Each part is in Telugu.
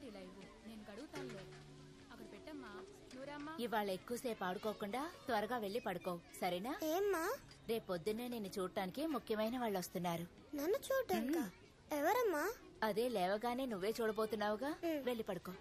ప్లేట్ ఇలా ఇవ్వు నేను కడుగుతానులే. అక్కడ పెట్టమ్మా. నువ్వురామ్మా ఇవాళ ఎక్కువసేపు ఆడుకోకుండా త్వరగా వెళ్ళి పడుకో. సరేనా? ఏమ్మా? రేపొద్దున్నే నిన్ను చూడటానికి ముఖ్యమైన వాళ్ళు వస్తున్నారు. నన్ను చూడటానికా? ఎవరమ్మా? అదే లేవగానే నువ్వే చూడబోతున్నావుగా. వెళ్ళి పడుకో.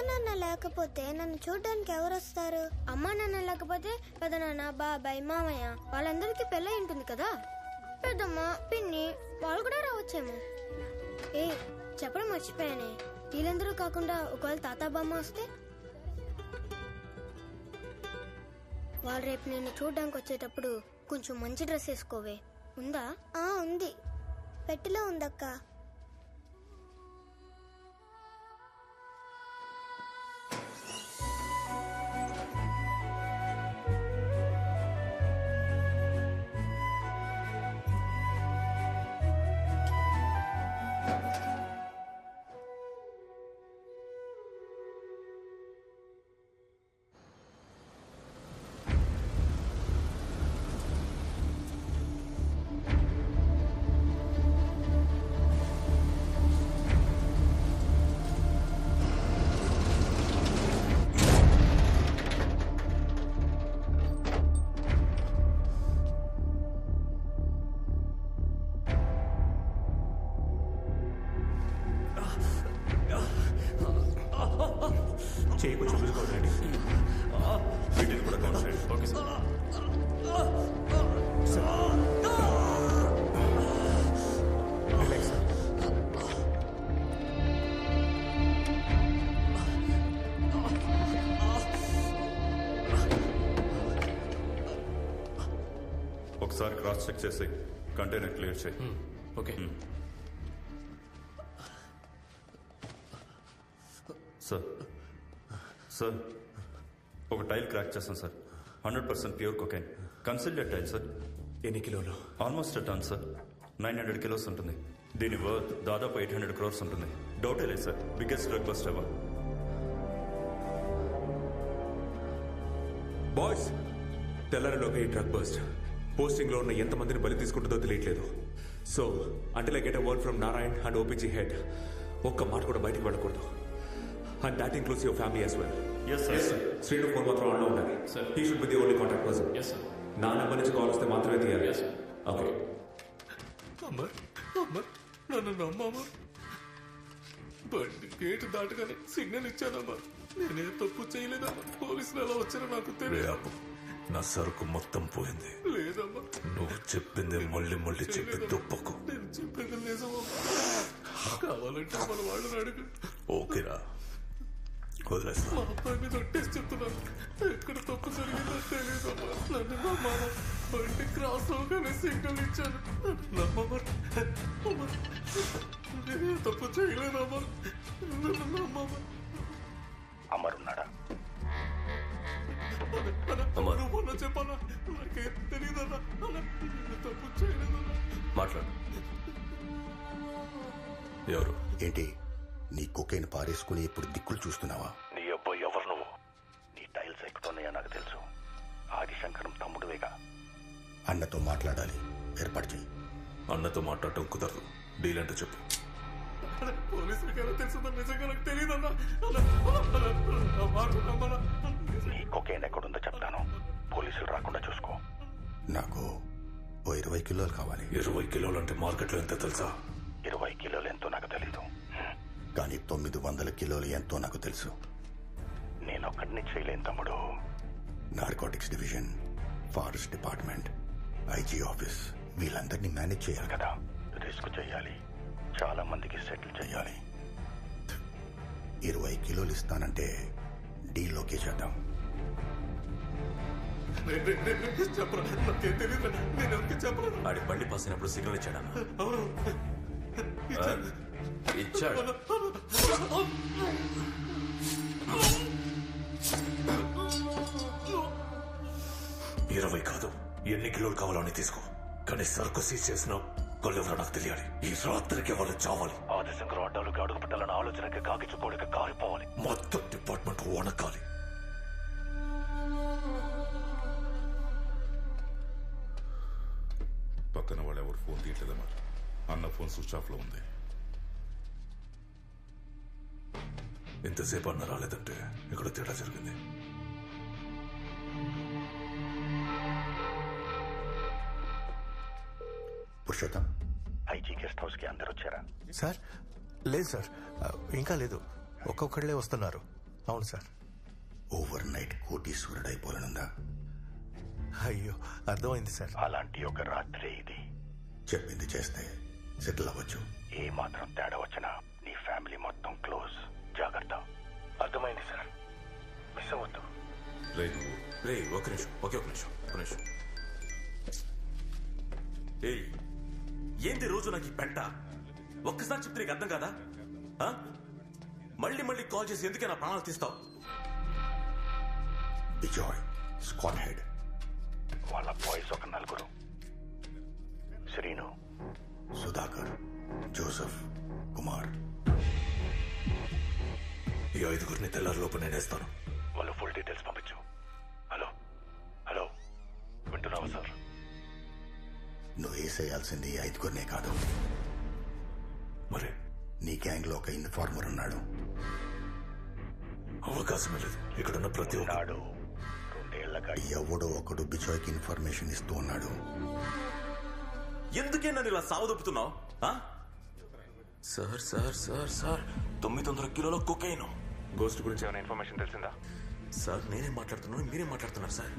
నాన్న లేకపోతే నన్ను చూడడానికి ఎవరు వస్తారు? అమ్మా నాన్న లేకపోతే పెదనాన్న బాబాయ్ మామయ్య వాళ్ళందరికీ పెళ్ళై ఉంటుంది కదా? పెద్దమ్మ పిన్ని వాళ్ళు కూడా రావచ్చేమో. ఏ చెప్పడం మర్చిపోయానే. వీళ్ళందరూ కాకుండా ఒకవేళ తాత బామ్మ వస్తే? వాళ్ళు రేపు నేను చూడడానికి వచ్చేటప్పుడు కొంచెం మంచి డ్రెస్ వేసుకోవే. ఉందా? ఆ ఉంది. పెట్టిలో ఉందక్కా. చేయి కొంచెం చూసుకోవాలండి వీటిని కూడా చేయండి ఓకే సార్. ఒకసారి క్రాస్ చెక్ చేసి కంటైనర్ క్లియర్ చేయి. ఓకే సార్ సార్ ఒక టైల్ క్రాక్ చేస్తాం sir. Hundred percent pure cocaine. Consider tile sir. ఎన్ని కిలోలు? Almost ton sir. Nine hundred kilos ఉంటుంది. దీని వర్త్ దాదాపు ఎయిట్ హండ్రెడ్ క్రోర్స్ ఉంటుంది. డౌటే లేదు sir. Biggest drug bust ever. Boys తెల్లారిలోకి ఈ డ్రగ్ బస్ట్. పోస్టింగ్లో ఉన్న ఎంతమందిని బలి తీసుకుంటుందో తెలియట్లేదు. సో అంటే like get a word from Narayan and OPG head ఒక్క మాట కూడా బయటికి వెళ్ళకూడదు. And that includes your family as well yes sir Srinu phone మాత్రం ఆన్లో ఉండాలి. Sir. He should be the only contact person నా నెంబర్ నుంచి కాల్ వస్తే మాత్రమే తీయాలి. Yes, sir. ఓకే అమ్మ అమ్మ నన్ను నమ్మమ్మా. బండి గేటు దాటగానే సిగ్నల్ ఇచ్చానమ్మా. నేనే తప్పు చేయలేదమ్మా. పోలీసులు ఎలా వచ్చారో నాకు తెలియదు. నా సరుకు మొత్తం పోయింది. లేదమ్మా. నువ్వు చెప్పింది మళ్ళీ మళ్ళీ చెప్పి దుప్పకు నేను చెప్పేది నిజమమ్మా. కావాలంటే మన వాళ్ళని అడుగు ఓకేరా. వదిలేస్తా. మా అబ్బాయి మీద ఒట్టేసి చెప్తున్నాను. ఎక్కడ తప్పు జరిగిందో తెలియదమ్మా. నన్ను నమ్మాలా బండి క్రాస్ అవగానే సిగ్నల్ ఇచ్చాను నమ్మమ్మా. అమ్మా, నేనే తప్పు చేయలేదమ్మా నన్ను నమ్మమ్మా. అమరున్నాడా? అమరు. మొన్న చెప్పాలా నాకేం తెలియదన్నా తప్పు చేయలేదన్నా. మాట్లాడు. ఎవరు? ఏంటి? నీ కొకైన్ పారేసుకుని ఇప్పుడు దిక్కులు చూస్తున్నావా? నీ అబ్బాయి ఎవరు నువ్వు? నీ టైల్స్ ఎక్కుతున్నాయో నాకు తెలుసు. ఆదిశంకరం తమ్ముడువేగా. అన్నతో మాట్లాడాలి. ఏర్పాటు చేయి. అన్నతో మాట్లాడటం కుదరదు. డీల్ అంటే చెప్పు. కొకేన్ ఎక్కడుందో చెప్తాను. పోలీసులు రాకుండా చూసుకో. నాకు ఓ ఇరవై కిలోలు కావాలి. ఇరవై కిలోలు అంటే మార్కెట్లో ఎంత తెలుసా? ఇరవై కిలోలు ఎంతో నాకు తెలీదు. కానీ తొమ్మిది వందల కిలోలు ఎంతో నాకు తెలుసు. నేను ఒక్కడిని చేయలేను తమ్ముడు. Narcotics division forest department IG office వీళ్ళందరినీ మేనేజ్ చేయాలి. కదా రిస్క్ చేయాలి. చాలా మందికి సెటిల్ చేయాలి. ఇరవై కిలోలు ఇస్తానంటే డీల్ ఓకే చేద్దాం. ఆడి బండి పాసినప్పుడు సిగ్నల్ ఇచ్చాడా అవును. ఇచ్చాడు ఇరవై కాదు. ఎన్ని కిలోలు కావాలని తీసుకో. కానీ సరుకు సీజ్ చేసిన కొల్లెవరో నాకు తెలియాలి. ఈ రాత్రికి వాళ్ళు చావాలి. ఆదిశంకర్ అడ్డాలకు అడుగు పెట్టాలన్న ఆలోచనకి కాకిచుకోడికి కారిపోవాలి. మొత్తం డిపార్ట్మెంట్ వణకాలి. పక్కన వాళ్ళు ఎవరు ఫోన్ తీయట్లేదమ్మా. అన్న ఫోన్ స్విచ్ ఆఫ్లో ఉంది. ఇంతసేపు అన్న రాలేదంటే ఇక్కడ తేడా జరిగింది. పురుషోత్తం. ఐజీ గెస్ట్ హౌస్కి అందరు వచ్చారా? సార్ లేదు సార్. ఇంకా లేదు. ఒక్కొక్కళ్ళే వస్తున్నారు. అవును సార్. ఓవర్ నైట్ కోటీశ్వరుడు అయిపోలనుందా అయ్యో అర్థమైంది సార్. అలాంటి ఒక రాత్రి ఇది. చెప్పింది చేస్తే సెటిల్ అవ్వచ్చు. ఏ మాత్రం తేడా వచ్చినా నీ ఫ్యామిలీ మొత్తం క్లోజ్ అర్థమైంది సార్. మిస్ అవ్వద్దు. రే రే ఒక నిమిషం ఒకే ఒక నిమిషం ఒక నిమిషం. ఏయ్ ఏంది రోజు నాకు ఈ పెంట? ఒక్కసారి చెప్తే నీకు అర్థం కాదా? ఆ? మళ్ళీ మళ్ళీ కాల్ చేసి ఎందుకే నా ప్రాణాలు తీస్తావు? బిజాయ్ స్క్వాడ్ హెడ్ వాళ్ళ బాయ్స్ ఒక నలుగురు. శ్రీను. సుధాకర్ జోసెఫ్ కుమార్. ఈ ఐదుగురిని తెల్లారిలోపు నేనేస్తాను వాళ్ళు ఫుల్ డీటెయిల్స్ పంపించు. హలో? హలో? వింటున్నావా సార్? నువ్వు వేసేయాల్సింది ఈ ఐదుగురినే కాదు. మరి? నీ గ్యాంగ్లో ఒక ఇన్ఫార్మర్ ఉన్నాడు. అవకాశమే లేదు. ఇక్కడున్న ప్రతి ఒక్క ఉన్నాడు. రెండేళ్ళగా ఎవడో ఒకడు బిజాయ్కి ఇన్ఫర్మేషన్ ఇస్తూ ఉన్నాడు. ఎందుకే నన్ను ఇలా సావదొప్పుతున్నావు సార్ సార్ సార్ సార్. తొమ్మిది వందల కిలోల కుకైన్. గోస్ట్ గురించి ఏమైనా ఇన్ఫర్మేషన్ తెలిసిందా? సార్ నేనేం మాట్లాడుతున్నాను? మీరేం మాట్లాడుతున్నారు సార్?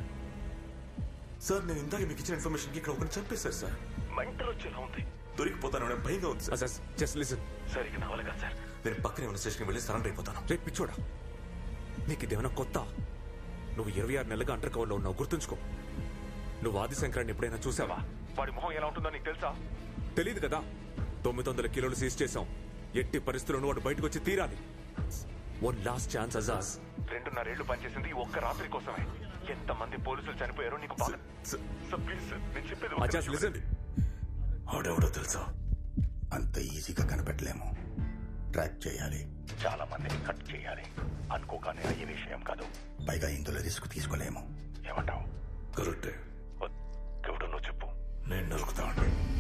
సార్ నేను ఇందాక మీకు ఇచ్చిన ఇన్ఫర్మేషన్ ఇక్కడ ఒకరిని చంపేశారు సార్. మెంటల్ వచ్చేలా ఉంది. దొరికిపోతాను భయంగా ఉంది sir. Sir just listen sir ఇక నా వల్ల కాదు సార్. నేను పక్కనే ఉన్న స్టేషన్కి వెళ్ళి సరెండర్ అయిపోతాను. రేపు పిచ్చోడా. నీకు ఇదేమైనా కొత్త? నువ్వు ఇరవై ఆరు నెలలుగా అండర్ కవర్లో ఉన్నావు గుర్తుంచుకో. నువ్వు ఆదిశంకరాన్ని ఎప్పుడైనా చూసావా? వాడి మొహం ఎలా ఉంటుందో నీకు తెలుసా? తెలియదు కదా. తొమ్మిది వందల కిలోలు సీజ్ చేశాం. ఎట్టి పరిస్థితుల్లోనూ వాడు బయటకు వచ్చి తీరాలి. వన్ లాస్ట్ ఛాన్స్ అజాజ్ రెండున్నరేళ్ళు పనిచేసింది ఈ ఒక్క రాత్రి కోసమే. ఎంత మంది పోలీసులు చనిపోయారో నీకు బాగా ప్లీజ్ నేను చెప్పేది అజాజ్ లిసన్ ఆడెవడో తెలుసా? అంత ఈజీగా కనిపెట్టలేము ట్రాక్ చేయాలి. చాలా మందిని కట్ చేయాలి. అనుకోగానే అయ్యే విషయం కాదు. పైగా ఇందులో రిస్క్ తీసుకోలేము. ఏమంటావు? కరెక్టే ఎవడో నువ్వు చెప్పు. నేను నరుకుతా ఫోన్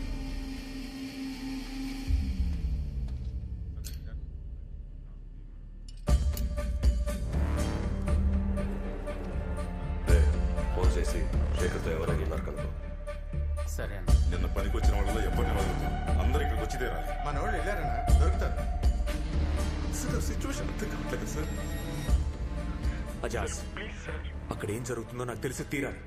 చేసి శేఖర్తో ఎవరైనా ఉన్నారు కనుక. సరే నిన్న పనికి వచ్చిన వాళ్ళలో ఎవరిని వదలదు అందరు ఇక్కడికి వచ్చి తీరాలి. మన వాళ్ళు వెళ్ళారన్నా దొరుకుతారు. సార్ సిచ్యువేషన్ అర్థం కావట్లేదు సార్? సార్ అక్కడ ఏం జరుగుతుందో నాకు తెలిసి తీరాలి.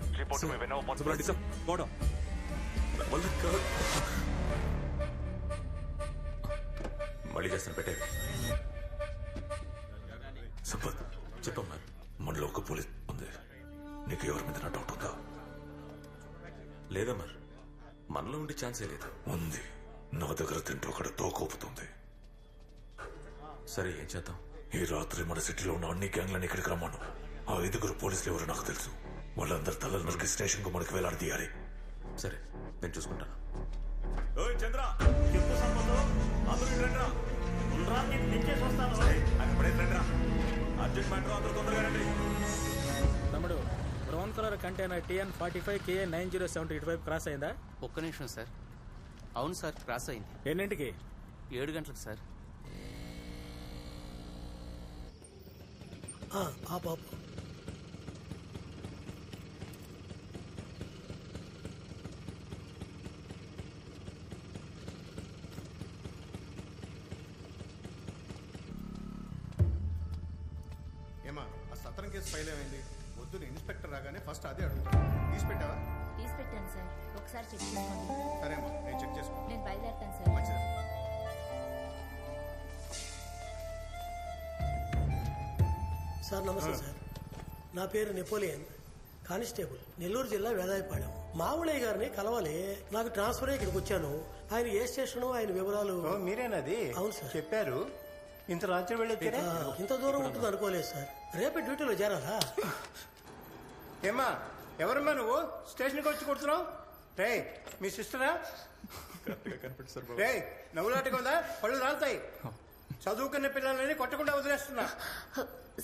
మళ్ళీ చేస్తాను పెట్టే. సంపత్ చెప్పమ్మా మనలో ఒక పోలీస్ నీకు ఎవరి మీద డౌట్ ఉందా? లేదమ్మా. మనలో ఉండే ఛాన్సే లేదు. ఉంది. నా దగ్గర తింటూ అక్కడ తోకోపుతుంది. సరే ఏం చేద్దాం? ఈ రాత్రి మన సిటీలో ఉన్న అన్ని గ్యాంగ్లను ఇక్కడికి రమ్మను. ఆ ఐదుగురు పోలీసులు ఎవరో నాకు తెలుసు. వాళ్ళందరి తలలు నరికి స్టేషన్కు మనకి వేలాడదీయాలి. సరే నేను చూసుకుంటాను. చంద్ర! చెప్పు సంబంధం. అందరూ రండిరా. అర్జెంట్ మ్యాటర్ అందరూ తొందరగా రండి. తమ్ముడు brown colour container TN forty five KA nine zero seven ఇటు వైపు క్రాస్ అయిందా? ఒక్క నిమిషం సార్. అవును సార్ క్రాస్ అయింది. ఎన్నింటికి? ఏడు గంటలకు సార్. ఆ పాప. ఏమా ఆ సత్రం కేసు ఫైల్ ఏమైంది? వద్దు ఇన్స్పెక్టర్ రాగానే ఫస్ట్ అదే అడుగుతా. తీసి పెట్టావా? తీసి పెట్టాను సార్. ఒకసారి చెక్ చేసుకోండి. సరే అమ్మా నేను చెక్ చేసుకో. నేను బయలుదేరుతాను సార్. మంచిది. సార్ నమస్తే సార్. నా పేరు నెపోలియన్. కానిస్టేబుల్ నెల్లూరు జిల్లా వేదాయపాలెం మావుళయ్య గారిని కలవాలి. నాకు ట్రాన్స్ఫర్ అయ్యి ఇక్కడికి వచ్చాను. ఆయన ఏ స్టేషన్ ఆయన వివరాలు మీరేనది అవును సార్. చెప్పారు. ఇంత రాత్రి ఆ, ఇంత దూరం ఉంటుంది అనుకోలేదు సార్. రేపే డ్యూటీలో చేరాలా? ఏమా ఎవరమ్మా నువ్వు? స్టేషన్కి వచ్చి కొడుతున్నావు? రే మీ సిస్టరా? రే నవ్వులాటగా ఉందా? పళ్ళు రాలుతాయి. చదువుకున్న పిల్లలని కొట్టకుండా వదిలేస్తున్నా.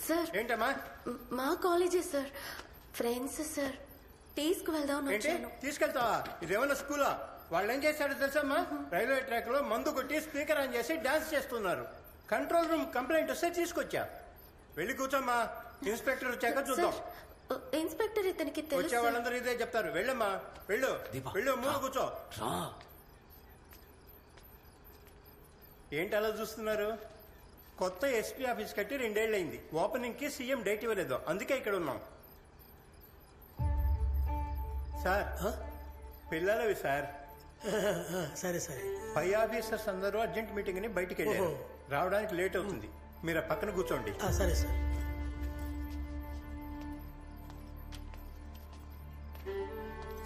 సార్. ఏంటమ్మా? మా కాలేజే సార్. Friends sir. తీసుకువెళ్దాం ఏంటి? తీసుకెళ్తావా? ఇదేమన్నా స్కూలా? వాళ్ళు ఏం చేశాడో తెలుసమ్మా? రైల్వే ట్రాక్లో మందు కొట్టి స్పీకర్ ఆన్ చేసి డాన్స్ చేస్తున్నారు. కంట్రోల్ రూమ్ కంప్లైంట్ వస్తే తీసుకొచ్చా. వెళ్ళి కూర్చోమ్మా. ఇన్స్పెక్టర్ వచ్చాక చూద్దాం. ఇన్స్పెక్టర్ ఇతనికి వచ్చే తెలుసు వాళ్ళందరూ ఇదే చెప్తారు. వెళ్ళమ్మా. వెళ్ళు. వెళ్ళు మూడు కూర్చో. ఏంటి అలా చూస్తున్నారు? కొత్త ఎస్పీ ఆఫీస్ కట్టి రెండేళ్ళైంది ఓపెనింగ్కి సీఎం డేట్ ఇవ్వలేదు. అందుకే ఇక్కడ ఉన్నాం. సార్ పిల్లలవి సార్. సరే సరే. పై ఆఫీసర్స్ అందరూ అర్జెంట్ మీటింగ్ని బయటికి వెళ్ళారు ఓహో. రావడానికి లేట్ అవుతుంది. మీరు ఆ పక్కన కూర్చోండి. ఆ, సరే సార్.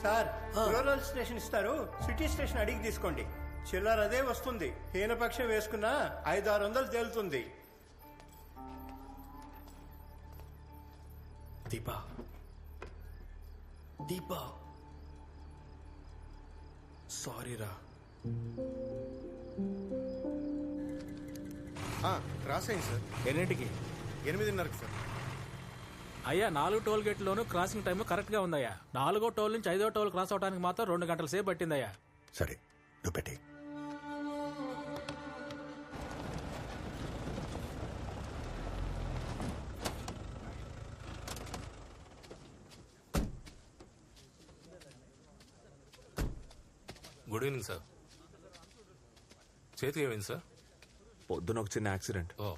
సార్ రూరల్ స్టేషన్ ఇస్తారు. సిటీ స్టేషన్ అడిగి తీసుకోండి. చిల్లర అదే వస్తుంది. హీనపక్షం వేసుకున్నా ఐదు ఆరు వందలు తేలుతుంది. దీపా. దీపా. సారీ రా రాసేయండి సార్. ఎన్నింటికి? ఎనిమిదిన్నరకి సార్. అయ్యా నాలుగు టోల్ గేట్లోనూ క్రాసింగ్ టైం కరెక్ట్గా ఉందయ్యా. నాలుగో టోల్ నుంచి ఐదో టోల్ క్రాస్ అవడానికి మాత్రం రెండు గంటల సేపు పట్టిందయ్యా. సరే నువ్వు పెట్టి గుడ్ ఈవినింగ్ సార్. చేతికి ఏమైంది సార్? పొద్దున ఒక చిన్న యాక్సిడెంట్. ఓ.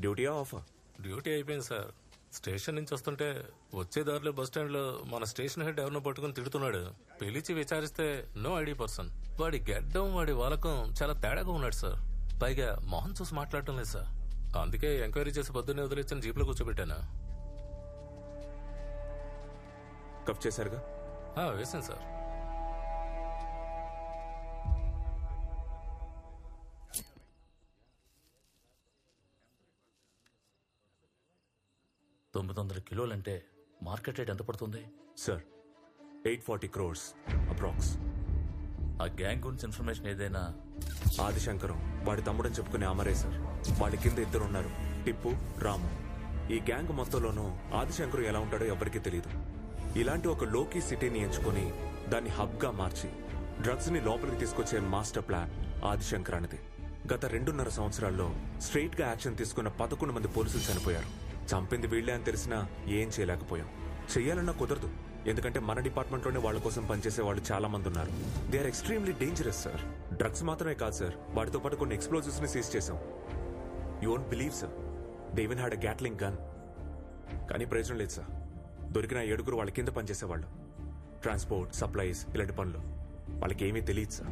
డ్యూటీయా ఆఫర్ డ్యూటీ అయిపోయింది సార్. స్టేషన్ నుంచి వస్తుంటే వచ్చే దారిలో బస్ స్టాండ్లో మన స్టేషన్ హెడ్ ఎవరినో పట్టుకుని తిడుతున్నాడు. పిలిచి విచారిస్తే నో ఐడి పర్సన్. వాడి గెడ్డం వాడి వాలకం చాలా తేడాగా ఉన్నాడు సార్. పైగా మొహం చూసి మాట్లాడటం లేదు సార్. అందుకే ఎంక్వైరీ చేసి పొద్దున్నే వదిలేసిన జీప్లో కూర్చోబెట్టాను. కప్ చేశారుగా? వేసాను సార్. తొమ్మిది వందల కిలోలంటే మార్కెట్ రేట్ ఎంత పడుతుంది? Sir eight forty crores approx. ఆ గ్యాంగ్ గురించి ఇన్ఫర్మేషన్ ఏదైనా? ఆదిశంకరం వాడి తమ్ముడని చెప్పుకునే అమరే సార్. వాళ్ళ కింద ఇద్దరు ఉన్నారు టిప్పు రాము. ఈ గ్యాంగ్ మొత్తంలోనూ ఆదిశంకరం ఎలా ఉంటాడో ఎవరికీ తెలియదు ఇలాంటి ఒక లోకీ సిటీని ఎంచుకొని దాన్ని హబ్గా మార్చి డ్రగ్స్ని లోపలికి తీసుకొచ్చే మాస్టర్ ప్లాన్ ఆదిశంకర్ అనేది గత రెండున్నర సంవత్సరాల్లో స్ట్రైట్గా యాక్షన్ తీసుకున్న పదకొండు మంది పోలీసులు చనిపోయారు. చంపింది వీళ్ళే అని తెలిసినా ఏం చేయలేకపోయాం. చెయ్యాలన్నా కుదరదు. ఎందుకంటే మన డిపార్ట్మెంట్లోనే వాళ్ళ కోసం పనిచేసే వాళ్ళు చాలా మంది ఉన్నారు. They are extremely dangerous sir drugs మాత్రమే కాదు సార్ వాటితో పాటు కొన్ని ఎక్స్ప్లోజివ్స్ని సీజ్ చేశాం. You believe sir they had a Gatling gun కానీ ప్రయోజనం లేదు సార్ దొరికిన ఏడుగురు వాళ్ళ కింద పనిచేసేవాళ్ళు ట్రాన్స్పోర్ట్ సప్లైస్ ఇలాంటి పనులు. వాళ్ళకి ఏమీ తెలియదు సార్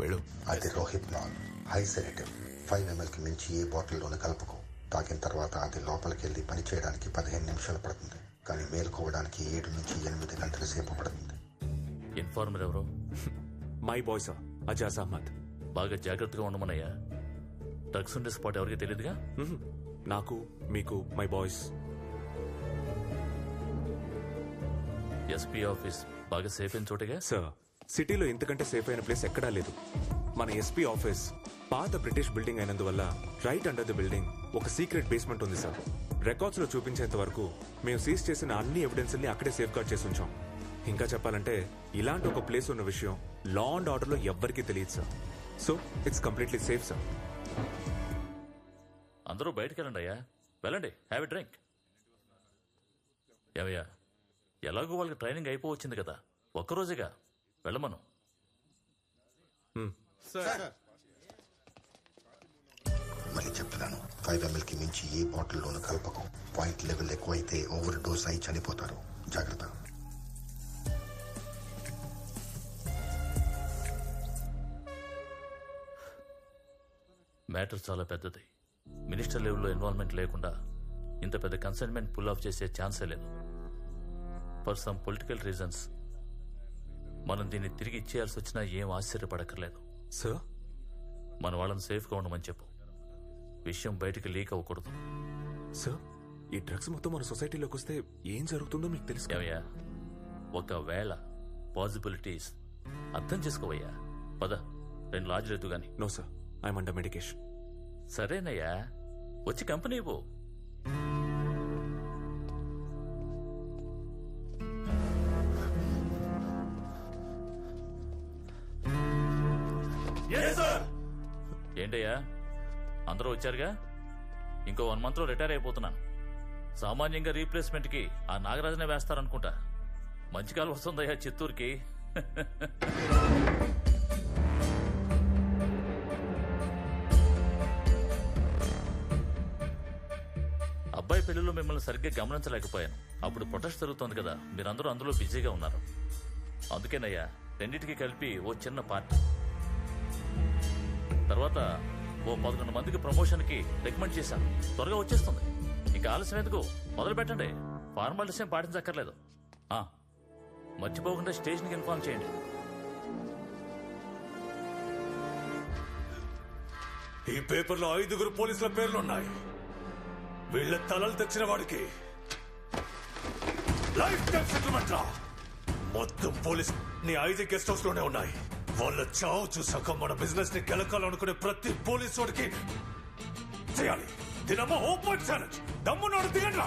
వెళ్ళు. అది Rohit non high sedative five ఎంఎల్కి మించి ఏ బాటిల్లోనే కలుపుకో. తాగిన తర్వాత అది లోపలికి వెళ్ళి పని చేయడానికి పదిహేను నిమిషాలు పడుతుంది. కానీ మేలుకోవడానికి ఏడు నుంచి ఎనిమిది గంటల సేపు పడుతుంది. ఇన్ఫార్మర్ ఎవరు? My boy sir Ajaz Ahmed. బాగా జాగ్రత్తగా ఉండమనయ్యా డ్రగ్స్ ఉండే స్పాట్ ఎవరికి తెలియదుగా. నాకు మీకు మై బాయ్స్ ఎస్పీ ఆఫీస్ బాగా సేఫ్ అయిన చోటగా? సార్ సిటీలో ఇంతకంటే సేఫ్ అయిన ప్లేస్ ఎక్కడా లేదు. మన ఎస్పీ ఆఫీస్ పాత బ్రిటిష్ బిల్డింగ్ అయినందువల్ల రైట్ అండర్ ది బిల్డింగ్ ఒక సీక్రెట్ బేస్మెంట్ ఉంది సార్. రికార్డ్స్లో చూపించేంత వరకు మేము సీజ్ చేసిన అన్ని ఎవిడెన్స్ని అక్కడే సేఫ్ గార్డ్ చేసి ఉంచాం. ఇంకా చెప్పాలంటే ఇలాంటి ఒక ప్లేస్ ఉన్న విషయం లా అండ్ ఆర్డర్లో ఎవ్వరికీ తెలియదు sir. So it's completely safe sir అందరూ బయటికి వెళ్ళండి అయ్యా. వెళ్ళండి హ్యావ్ ఎ డ్రింక్ ఎవయ్యా ఎలాగో వాళ్ళకి ట్రైనింగ్ అయిపోవచ్చింది కదా. ఒక్కరోజుగా. వెళ్ళమను. మళ్ళీ చెప్తున్నాను ఫైవ్ ఎంఎల్కి మించి ఏ బాటిల్లోనూ కలపకు. పాయింట్ లెవెల్ ఎక్కువైతే ఓవర్ డోస్ అయి చనిపోతారు. జాగ్రత్త. మ్యాటర్ చాలా పెద్దది. మినిస్టర్ లెవెల్లో ఇన్వాల్వ్మెంట్ లేకుండా ఇంత పెద్ద కన్సైన్మెంట్ పుల్ ఆఫ్ చేసే ఛాన్సే లేదు. ఫర్ సమ్ పొలిటికల్ రీజన్స్ మనం దీన్ని తిరిగి ఇచ్చేయాల్సి వచ్చినా ఏం ఆశ్చర్యపడక్కర్లేదు. సార్ మన వాళ్ళని సేఫ్గా ఉండమని చెప్పు. విషయం బయటికి లీక్ అవ్వకూడదు. సార్ ఈ డ్రగ్స్ మొత్తం మన సొసైటీలోకి వస్తే ఏం జరుగుతుందో మీకు తెలుసు ఒకవేళ పాసిబిలిటీస్ అర్థం చేసుకోవయ్యా. పద రెండు లాడ్జ్లు ఎద్దు గాని. No sir I'm under medication సరేనయ్యా. వచ్చి కంపెనీ ఇవ్వు. ఇచ్చారుగా ఇంకో వన్ మంత్లో రిటైర్ అయిపోతున్నాను. సామాన్యంగా రీప్లేస్మెంట్కి ఆ నాగరాజనే వేస్తారనుకుంటా. మంచి కాలం వస్తుందయ్యా చిత్తూరుకి. అబ్బాయి పెళ్ళిలో మిమ్మల్ని సరిగ్గా గమనించలేకపోయాను. అప్పుడు ప్రొటెస్ట్ జరుగుతోంది కదా మీరందరూ అందులో బిజీగా ఉన్నారు. అందుకేనయ్యా రెండింటికి కలిపి ఓ చిన్న పార్టీ. తర్వాత ఓ పదకొండు మందికి ప్రమోషన్కి రికమెండ్ చేశాను త్వరగా వచ్చేస్తుంది. ఇంకా ఆలస్యం ఎందుకు? మొదలు పెట్టండి. ఫార్మాలిటీస్ ఏం పాటించక్కర్లేదు. ఆ, మర్చిపోకుండా స్టేషన్కి ఇన్ఫార్మ్ చేయండి. ఈ పేపర్లో ఐదుగురు పోలీసుల పేర్లు ఉన్నాయి వీళ్ళ తలలు తెచ్చిన వాడికి లైఫ్ టైం సెటిల్మెంట్ రా మొత్తం పోలీస్ నీ ఐదు గెస్ట్ హౌస్లోనే ఉన్నాయి. వాళ్ళ చావు చూసాక మన బిజినెస్ని గెలకాలనుకునే ప్రతి పోలీసు వాడికి చేయాలి. దినమో ఓపెన్ ఛాలెంజ్ దమ్మునోడు దిగండి